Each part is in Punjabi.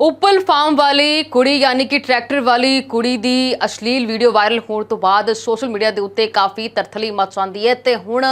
ਉਪਲ ਫਾਰਮ ਵਾਲੀ ਕੁੜੀ ਯਾਨੀ ਕਿ ਟਰੈਕਟਰ ਵਾਲੀ ਕੁੜੀ ਦੀ ਅਸ਼ਲੀਲ ਵੀਡੀਓ ਵਾਇਰਲ ਹੋਣ ਤੋਂ ਬਾਅਦ ਸੋਸ਼ਲ ਮੀਡੀਆ ਦੇ ਉੱਤੇ ਕਾਫੀ ਤਰਥਲੀ ਮਚ ਜਾਂਦੀ ਹੈ ਤੇ ਹੁਣ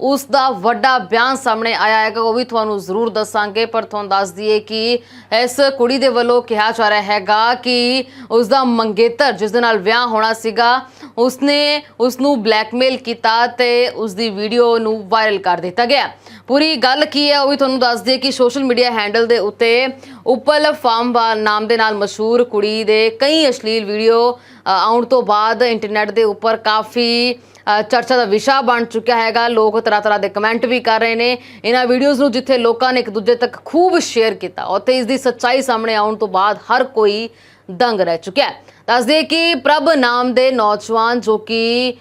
ਉਸ ਦਾ ਵੱਡਾ ਬਿਆਨ ਸਾਹਮਣੇ ਆਇਆ ਹੈਗਾ, ਉਹ ਵੀ ਤੁਹਾਨੂੰ ਜ਼ਰੂਰ ਦੱਸਾਂਗੇ, ਪਰ ਤੁਹਾਨੂੰ ਦੱਸ ਦਈਏ ਕਿ ਇਸ ਕੁੜੀ ਦੇ ਵੱਲੋਂ ਕਿਹਾ ਜਾ ਰਿਹਾ ਹੈਗਾ ਕਿ ਉਸ ਦਾ ਮੰਗੇਤਰ ਜਿਸ ਦੇ ਨਾਲ ਵਿਆਹ ਹੋਣਾ ਸੀਗਾ, ਉਸਨੇ ਉਸ ਨੂੰ ਬਲੈਕਮੇਲ ਕੀਤਾ ਤੇ ਉਸ ਦੀ ਵੀਡੀਓ ਨੂੰ ਵਾਇਰਲ ਕਰ ਦਿੱਤਾ ਗਿਆ। ਪੂਰੀ ਗੱਲ ਕੀ ਹੈ, ਉਹ ਵੀ ਤੁਹਾਨੂੰ ਦੱਸ ਦਈਏ ਕਿ ਸੋਸ਼ਲ ਮੀਡੀਆ ਹੈਂਡਲ ਦੇ ਉੱਤੇ ਉਪਲ ਫਾਰਮ ਨਾਮ ਦੇ ਨਾਲ ਮਸ਼ਹੂਰ ਕੁੜੀ ਦੇ ਕਈ ਅਸ਼ਲੀਲ ਵੀਡੀਓ ਆਉਣ ਤੋਂ ਬਾਅਦ ਇੰਟਰਨੈਟ ਦੇ ਉੱਪਰ ਕਾਫੀ ਚਰਚਾ ਦਾ ਵਿਸ਼ਾ ਬਣ ਚੁੱਕਿਆ ਹੈਗਾ। ਲੋਕ ਤਰ੍ਹਾਂ ਤਰ੍ਹਾਂ ਦੇ ਕਮੈਂਟ ਵੀ ਕਰ ਰਹੇ ਨੇ। ਇਹਨਾਂ ਵੀਡੀਓਜ਼ ਨੂੰ ਜਿੱਥੇ ਲੋਕਾਂ ਨੇ ਇੱਕ ਦੂਜੇ ਤੱਕ ਖੂਬ ਸ਼ੇਅਰ ਕੀਤਾ, ਉੱਥੇ ਇਸ ਦੀ ਸੱਚਾਈ ਸਾਹਮਣੇ ਆਉਣ ਤੋਂ ਬਾਅਦ ਹਰ ਕੋਈ ਦੰਗ ਰਹਿ ਚੁੱਕਿਆ ਹੈ। ਦੱਸਦੇ ਕਿ ਪ੍ਰਭ ਨਾਮ ਦੇ ਨੌਜਵਾਨ ਜੋ ਕਿ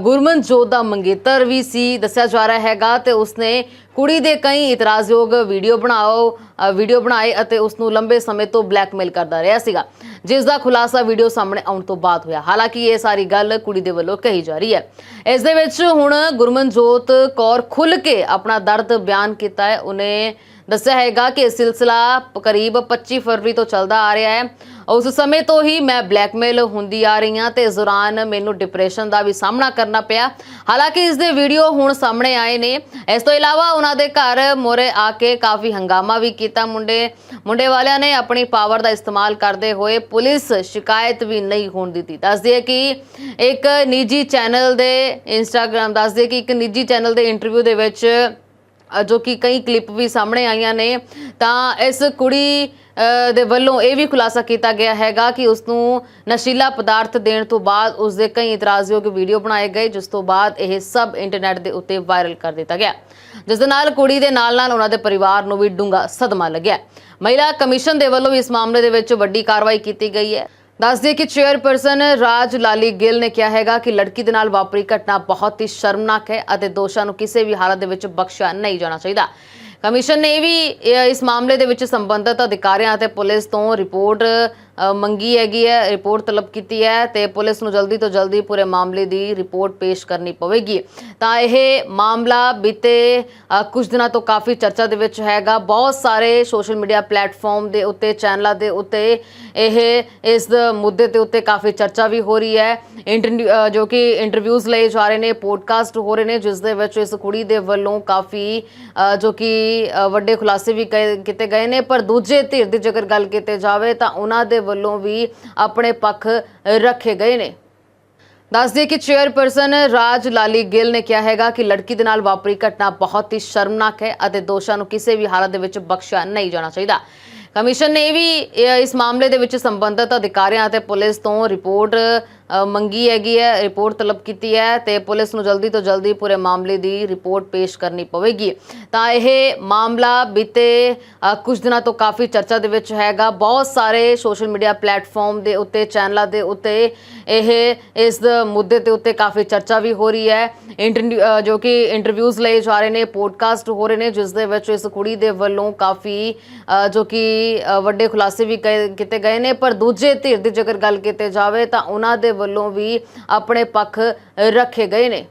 ਗੁਰਮਨ ਜੋਤ ਦਾ ਮੰਗੇਤਰ ਵੀ ਸੀ, ਦੱਸਿਆ ਜਾ ਰਿਹਾ ਹੈਗਾ ਤੇ ਉਸਨੇ ਕੁੜੀ ਦੇ ਕਈ ਇਤਰਾਜ਼ਯੋਗ ਵੀਡੀਓ ਬਣਾਓ ਵੀਡੀਓ ਬਣਾਏ ਅਤੇ ਉਸ ਨੂੰ ਲੰਬੇ ਸਮੇਂ ਤੋਂ ਬਲੈਕਮੇਲ ਕਰਦਾ ਰਿਹਾ ਸੀਗਾ। ਜਿਸ ਦਾ ਖੁਲਾਸਾ ਵੀਡੀਓ ਸਾਹਮਣੇ ਆਉਣ ਤੋਂ ਬਾਅਦ ਹੋਇਆ। ਹਾਲਾਂਕਿ ਇਹ ਸਾਰੀ ਗੱਲ ਕੁੜੀ ਦੇ ਵੱਲੋਂ ਕਹੀ ਜਾ ਰਹੀ ਹੈ। ਇਸ ਦੇ ਵਿੱਚ ਹੁਣ ਗੁਰਮਨਜੋਤ ਕੌਰ ਖੁੱਲ ਕੇ ਆਪਣਾ ਦਰਦ ਬਿਆਨ ਕੀਤਾ ਹੈ। ਉਹਨੇ ਦੱਸਿਆ ਹੈਗਾ ਕਿ ਇਹ ਸਿਲਸਿਲਾ ਕਰੀਬ 25 ਫਰਵਰੀ ਤੋਂ ਚੱਲਦਾ ਆ ਰਿਹਾ ਹੈ। ਉਸ ਸਮੇਂ ਤੋਂ ਹੀ ਮੈਂ ਬਲੈਕਮੇਲ ਹੁੰਦੀ ਆ ਰਹੀ ਹਾਂ ਤੇ ਇਸ ਦੌਰਾਨ ਮੈਨੂੰ ਡਿਪਰੈਸ਼ਨ ਦਾ ਵੀ ਸਾਹਮਣਾ ਕਰਨਾ ਪਿਆ। ਹਾਲਾਂਕਿ ਇਸ ਦੇ ਵੀਡੀਓ ਹੁਣ ਸਾਹਮਣੇ ਆਏ ਨੇ। ਇਸ ਤੋਂ ਇਲਾਵਾ ਉਹਨਾਂ ਦੇ ਘਰ ਮੋਰੇ ਆ ਕੇ ਕਾਫੀ ਹੰਗਾਮਾ ਵੀ ਕੀਤਾ। ਮੁੰਡੇ ਮੁੰਡੇ ਵਾਲਿਆਂ ਨੇ ਆਪਣੀ ਪਾਵਰ ਦਾ ਇਸਤੇਮਾਲ ਕਰਦੇ ਹੋਏ ਪੁਲਿਸ ਸ਼ਿਕਾਇਤ ਵੀ ਨਹੀਂ ਹੋਣ ਦਿੱਤੀ। ਦੱਸਦੀ ਹੈ ਕਿ ਇੱਕ ਨਿੱਜੀ ਚੈਨਲ ਦੇ ਇੰਸਟਾਗ੍ਰam ਦੱਸਦੀ ਹੈ ਕਿ ਇੱਕ ਨਿੱਜੀ ਚੈਨਲ ਦੇ ਇੰਟਰਵਿਊ ਦੇ ਵਿੱਚ ਜੋ ਕਿ ਕਈ ਕਲਿੱਪ ਵੀ ਸਾਹਮਣੇ ਆਈਆਂ ਨੇ, ਤਾਂ ਇਸ ਕੁੜੀ ਦੇ ਵੱਲੋਂ ਇਹ ਵੀ ਖੁਲਾਸਾ ਕੀਤਾ ਗਿਆ ਹੈਗਾ ਕਿ ਉਸ ਨੂੰ ਨਸ਼ੀਲਾ ਪਦਾਰਥ ਦੇਣ ਤੋਂ ਬਾਅਦ ਉਸ ਦੇ ਕਈ ਇਤਰਾਜ਼ਯੋਗ ਵੀਡੀਓ ਬਣਾਏ ਗਏ, ਜਿਸ ਤੋਂ ਬਾਅਦ ਇਹ ਸਭ ਇੰਟਰਨੈਟ ਦੇ ਉੱਤੇ ਵਾਇਰਲ ਕਰ ਦਿੱਤਾ ਗਿਆ। ਜਿਸ ਦੇ ਨਾਲ ਕੁੜੀ ਦੇ ਨਾਲ ਨਾਲ ਉਹਨਾਂ ਦੇ ਪਰਿਵਾਰ ਨੂੰ ਵੀ ਡੂੰਘਾ ਸਦਮਾ ਲੱਗਿਆ। ਮਹਿਲਾ ਕਮਿਸ਼ਨ ਦੇ ਵੱਲੋਂ ਵੀ ਇਸ ਮਾਮਲੇ ਦੇ ਵਿੱਚ ਵੱਡੀ ਕਾਰਵਾਈ ਕੀਤੀ ਗਈ ਹੈ। ਦੱਸਦੇ ਕਿ ਚੇਅਰਪਰਸਨ ਰਾਜ ਲਾਲੀ ਗਿੱਲ ਨੇ ਕਿਹਾ ਹੈਗਾ ਕਿ ਲੜਕੀ ਦੇ ਨਾਲ ਵਾਪਰੀ ਘਟਨਾ ਬਹੁਤ ਹੀ ਸ਼ਰਮਨਾਕ ਹੈ ਅਤੇ ਦੋਸ਼ਾਂ ਨੂੰ ਕਿਸੇ ਵੀ ਹਾਲਤ ਦੇ ਵਿੱਚ ਬਖਸ਼ਿਆ ਨਹੀਂ ਜਾਣਾ ਚਾਹੀਦਾ। ਕਮਿਸ਼ਨ ਨੇ ਵੀ ਇਸ ਮਾਮਲੇ ਦੇ ਵਿੱਚ ਸੰਬੰਧਿਤ ਅਧਿਕਾਰੀਆਂ ਅਤੇ ਪੁਲਿਸ ਤੋਂ ਰਿਪੋਰਟ ਮੰਗੀ ਹੈਗੀ ਹੈ ਰਿਪੋਰਟ ਤਲਬ ਕੀਤੀ ਹੈ ਤੇ ਪੁਲਿਸ ਨੂੰ ਜਲਦੀ ਤੋਂ ਜਲਦੀ ਪੂਰੇ ਮਾਮਲੇ ਦੀ ਰਿਪੋਰਟ ਪੇਸ਼ ਕਰਨੀ ਪਵੇਗੀ। ਤਾਂ ਇਹ ਮਾਮਲਾ ਬੀਤੇ ਅ, ਕੁਝ ਦਿਨਾਂ ਤੋਂ ਕਾਫੀ ਚਰਚਾ ਦੇ ਵਿੱਚ ਹੈਗਾ। ਬਹੁਤ ਸਾਰੇ ਸੋਸ਼ਲ ਮੀਡੀਆ ਪਲੇਟਫਾਰਮ ਦੇ ਉੱਤੇ ਚੈਨਲਾਂ ਦੇ ਉੱਤੇ ਇਹ ਇਸ ਮੁੱਦੇ ਦੇ ਉੱਤੇ ਕਾਫੀ ਚਰਚਾ ਵੀ ਹੋ ਰਹੀ ਹੈ। ਇੰਟਰਵਿਊ ਜੋ ਕਿ ਇੰਟਰਵਿਊਜ਼ ਲਏ ਜਾ ਰਹੇ ਨੇ ਪੋਡਕਾਸਟ ਹੋ ਰਹੇ ਨੇ ਜਿਸ ਦੇ ਵਿੱਚ ਇਸ ਕੁੜੀ ਦੇ ਵੱਲੋਂ ਕਾਫੀ ਜੋ ਕਿ ਵੱਡੇ ਖੁਲਾਸੇ ਵੀ ਕਏ- ਕੀਤੇ ਗਏ ਨੇ। ਪਰ ਦੂਜੇ ਧਿਰ ਦੀ ਜੇਕਰ ਗੱਲ ਕੀਤੀ ਜਾਵੇ ਤਾਂ ਉਹਨਾਂ ਦੇ ਵੱਲੋਂ ਵੀ ਆਪਣੇ ਪੱਖ ਰੱਖੇ ਗਏ ਨੇ। ਦੱਸਦੇ ਕਿ ਚੇਅਰਪਰਸਨ ਰਾਜ ਲਾਲੀ ਗਿੱਲ ਨੇ ਕਿਹਾ ਹੈਗਾ ਕਿ ਲੜਕੀ ਦੇ ਨਾਲ ਵਾਪਰੀ ਘਟਨਾ ਬਹੁਤ ਹੀ ਸ਼ਰਮਨਾਕ ਹੈ ਅਤੇ ਦੋਸ਼ਾਂ ਨੂੰ ਕਿਸੇ ਵੀ ਹਾਲਤ ਦੇ ਵਿੱਚ ਬਖਸ਼ਿਆ ਨਹੀਂ ਜਾਣਾ ਚਾਹੀਦਾ। ਕਮਿਸ਼ਨ ਨੇ ਵੀ ਇਸ ਮਾਮਲੇ ਦੇ ਵਿੱਚ ਸੰਬੰਧਿਤ ਅਧਿਕਾਰੀਆਂ ਅਤੇ ਪੁਲਿਸ ਤੋਂ ਰਿਪੋਰਟ ਮੰਗੀ ਹੈਗੀ ਹੈ ਰਿਪੋਰਟ ਤਲਬ ਕੀਤੀ ਹੈ ਤੇ ਪੁਲਿਸ ਨੂੰ ਜਲਦੀ ਤੋਂ ਜਲਦੀ ਪੂਰੇ ਮਾਮਲੇ ਦੀ ਰਿਪੋਰਟ ਪੇਸ਼ ਕਰਨੀ ਪਵੇਗੀ। ਤਾਂ ਇਹ ਮਾਮਲਾ ਬੀਤੇ ਅ, ਕੁਝ ਦਿਨਾਂ ਤੋਂ ਕਾਫੀ ਚਰਚਾ ਦੇ ਵਿੱਚ ਹੈਗਾ। ਬਹੁਤ ਸਾਰੇ ਸੋਸ਼ਲ ਮੀਡੀਆ ਪਲੇਟਫਾਰਮ ਦੇ ਉੱਤੇ ਚੈਨਲਾਂ ਦੇ ਉੱਤੇ ਇਹ ਇਸ ਮੁੱਦੇ ਦੇ ਉੱਤੇ ਕਾਫੀ ਚਰਚਾ ਵੀ ਹੋ ਰਹੀ ਹੈ। ਇੰਟਰਵਿਊ ਜੋ ਕਿ ਇੰਟਰਵਿਊਜ਼ ਲਏ ਜਾ ਰਹੇ ਨੇ ਪੋਡਕਾਸਟ ਹੋ ਰਹੇ ਨੇ ਜਿਸ ਦੇ ਵਿੱਚ ਇਸ ਕੁੜੀ ਦੇ ਵੱਲੋਂ ਕਾਫੀ ਜੋ ਕਿ ਵੱਡੇ ਖੁਲਾਸੇ ਵੀ ਕਏ- ਕੀਤੇ ਗਏ ਨੇ। ਪਰ ਦੂਜੇ ਧਿਰ ਦੀ ਜੇਕਰ ਗੱਲ ਕੀਤੀ ਜਾਵੇ ਤਾਂ ਉਹਨਾਂ ਦੇ ਵੱਲੋਂ ਵੀ ਆਪਣੇ ਪੱਖ ਰੱਖੇ ਗਏ ਨੇ।